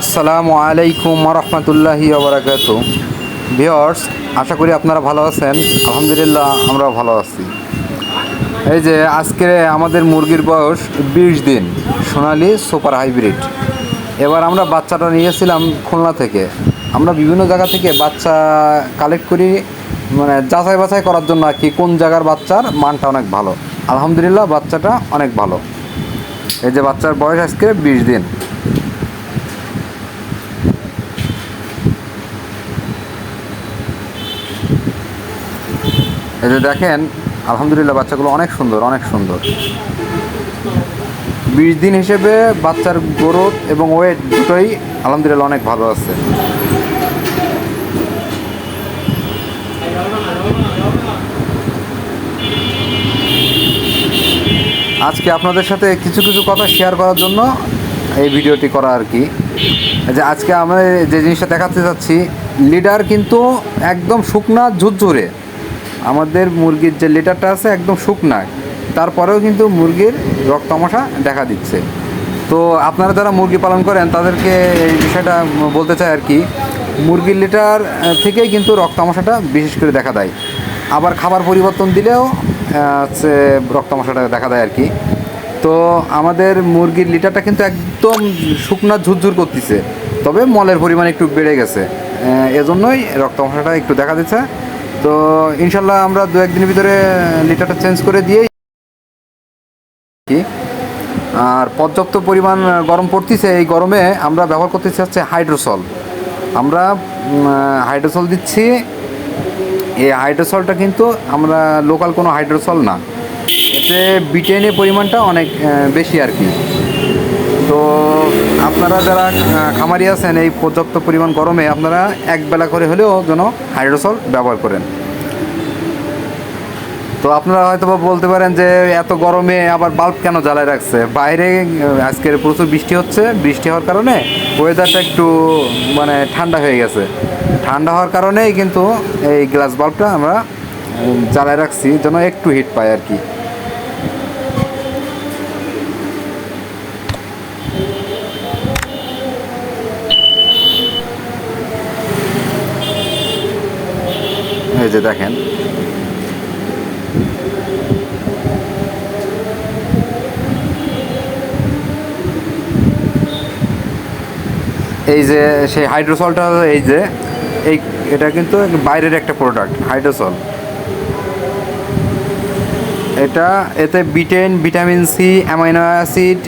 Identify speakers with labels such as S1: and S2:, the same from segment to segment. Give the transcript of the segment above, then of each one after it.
S1: আসসালামু আলাইকুম রহমতুল্লাহি ওবরাকাত। ভিওর্স আশা করি আপনারা ভালো আছেন। আলহামদুলিল্লাহ আমরা ভালো আছি। এই যে আজকে আমাদের মুরগির বয়স বিশ দিন, সোনালি সুপার হাইব্রিড। এবার আমরা বাচ্চাটা নিয়েছিলাম খুলনা থেকে। আমরা বিভিন্ন জায়গা থেকে বাচ্চা কালেক্ট করি মানে যাচাই বাছাই করার জন্য আর কি কোন জায়গার বাচ্চার মানটা অনেক ভালো। আলহামদুলিল্লাহ, বাচ্চাটা অনেক ভালো। এই যে বাচ্চার বয়স আজকে বিশ দিন। এই যে দেখেন, আলহামদুলিল্লাহ বাচ্চাগুলো অনেক সুন্দর অনেক সুন্দর। বিশ দিন হিসেবে বাচ্চার গ্রোথ এবং ওয়েট দুটোই আলহামদুলিল্লাহ অনেক ভালো আছে। আজকে আপনাদের সাথে কিছু কিছু কথা শেয়ার করার জন্য এই ভিডিওটি করা আর কি। যে আজকে আমরা যে জিনিসটা দেখাতে চাচ্ছি লিডার কিন্তু একদম শুকনা ঝুরঝুরে। আমাদের মুরগির যে লিটারটা আছে একদম শুকনা, তারপরেও কিন্তু মুরগির রক্তামশা দেখা দিচ্ছে। তো আপনারা যারা মুরগি পালন করেন, তাদেরকে এই বিষয়টা বলতে চাই আর কি, মুরগির লিটার থেকেই কিন্তু রক্তামশাটা বিশেষ করে দেখা দেয়। আবার খাবার পরিবর্তন দিলেও হচ্ছে রক্তামশাটা দেখা দেয় আর কি। তো আমাদের মুরগির লিটারটা কিন্তু একদম শুকনা ঝুরঝুর করতেছে, তবে মলের পরিমাণ একটু বেড়ে গেছে। এজন্যই রক্তামশাটা একটু দেখা দিচ্ছে। তো ইনশাল্লাহ আমরা দু একদিনের ভিতরে লিটারটা চেঞ্জ করে দিয়েই আর পর্যাপ্ত পরিমাণ গরম পড়তেছে, এই গরমে আমরা ব্যবহার করতেছি হচ্ছে হাইড্রোসল আমরা হাইড্রোসল দিচ্ছি। এই হাইড্রোসলটা কিন্তু আমরা লোকাল কোনো হাইড্রোসল না। এতে বিটেনের পরিমাণটা অনেক বেশি আর কি। তো আপনারা যারা খামারি আছেন এই পর্যাপ্ত পরিমাণ গরমে, আপনারা এক বেলা করে হলেও যেন হাইড্রোসল ব্যবহার করেন। তো আপনারা হয়তো বলতে পারেন যে এত গরমে আবার বাল্ব কেন জ্বালায় রাখছে? বাইরে আজকের প্রচুর বৃষ্টি হচ্ছে। বৃষ্টি হওয়ার কারণে ওয়েদারটা একটু মানে ঠান্ডা হয়ে গেছে। ঠান্ডা হওয়ার কারণেই কিন্তু এই গ্লাস বাল্বটা আমরা জ্বালায় রাখছি, যেন একটু হিট পায় আর কি। যে দেখেন। এই যে সেই হাইড্রোসলটা, এই যে, এই, এটা কিন্তু বাইরের একটা প্রোডাক্ট হাইড্রোসল। এটা, এতে biotin, vitamin C, amino acid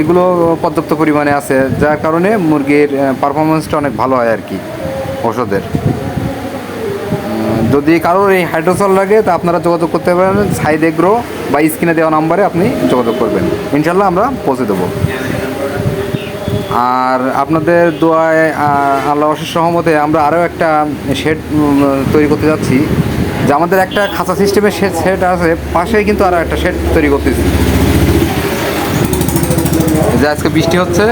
S1: এগুলো পর্যাপ্ত পরিমাণে আছে। যার কারণে মুরগির পারফরমেন্সটা অনেক ভালো হয় আর কি, ওষুধের। যদি কারোর এই হাইড্রোসল লাগে, তা আপনারা যোগাযোগ করতে পারেন। সাইড এগ্রো বা স্ক্রিনে দেওয়া নাম্বারে আপনি যোগাযোগ করবেন। ইনশাল্লাহ আমরা পৌঁছে দেবো। আর আপনাদের দোয়ায় আল্লাহ অশেষ সহমতে আমরা আরও একটা শেড তৈরি করতে যাচ্ছি। যে আমাদের একটা খাঁচা সিস্টেমের শেড সেট আছে, পাশেই কিন্তু আরও একটা শেড তৈরি করতেছি। যে আজকে বৃষ্টি হচ্ছে।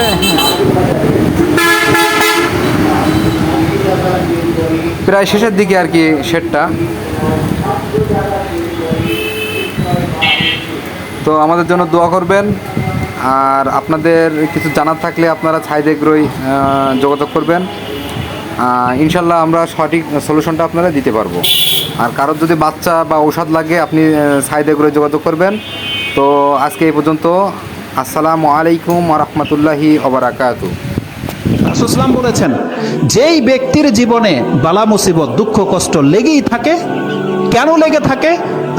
S1: প্রায় শেষের দিকে আর কি শেডটা তো আমাদের জন্য দোয়া করবেন। আর আপনাদের কিছু জানার থাকলে আপনারা ছাইদে ছাইদেগ্রই যোগাযোগ করবেন। ইনশাল্লাহ আমরা সঠিক সলিউশনটা আপনারা দিতে পারব। আর কারোর যদি বাচ্চা বা ঔষধ লাগে, আপনি ছাইদেগ্রই যোগাযোগ করবেন। তো আজকে এই পর্যন্ত, আসসালামু আলাইকুম রহমতুল্লাহি ওবরাকাতু
S2: রাসুসলাম বলেছেন, যেই ব্যক্তির জীবনে বালা, মুসিবত, দুঃখ, কষ্ট লেগেই থাকে, কেন লেগে থাকে?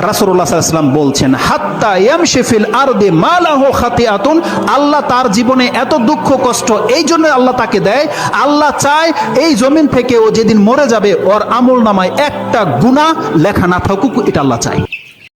S2: রাসুল্লাহ সাল্লাম বলছেন, হাত্তা ইয়ামশিফিল আরদে মালাহ খাতিয়াতুন আল্লাহ তার জীবনে এত দুঃখ, কষ্ট, এই জন্য আল্লাহ তাকে দেয়, আল্লাহ চায় এই জমিন থেকে ও যেদিন মরে যাবে, ওর আমল নামায় একটা গুণা লেখা না থাকুক, এটা আল্লাহ চায়।